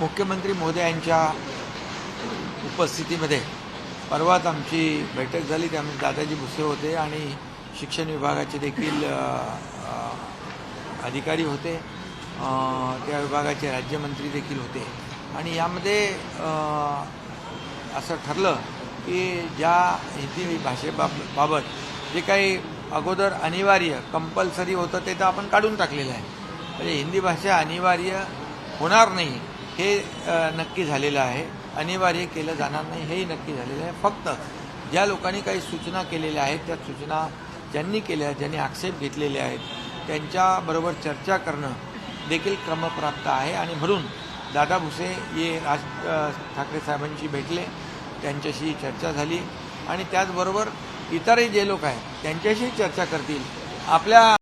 मुख्यमंत्री मोदयांच्या उपस्थितीमध्ये परवाच आमची बैठक झाली त्यामध्ये दादाजी भुसे होते आणि शिक्षण विभागाचे देखील अधिकारी होते. त्या विभागाचे राज्यमंत्री देखील होते. आणि यामध्ये असं ठरलं की ज्या हिंदी भाषेबाब- बाबत जे काही अगोदर अनिवार्य कंपल्सरी होतं ते तर आपण काढून टाकलेलं आहे. म्हणजे हिंदी भाषा अनिवार्य होणार नाही. हे नक्की झालेलं आहे. अनिवार्य केलं जाणार नाही हेही नक्की झालेलं आहे. फक्त ज्या लोकांनी काही सूचना केलेल्या आहेत त्या सूचना ज्यांनी केल्या ज्यांनी आक्षेप घेतलेले आहेत त्यांच्याबरोबर चर्चा करणं देखील क्रमप्राप्त आहे. आणि म्हणून दादा भुसे हे राज ठाकरे साहेबांशी भेटले त्यांच्याशी चर्चा झाली. आणि त्याचबरोबर इतरही जे लोक आहेत त्यांच्याशी चर्चा करतील. आपल्या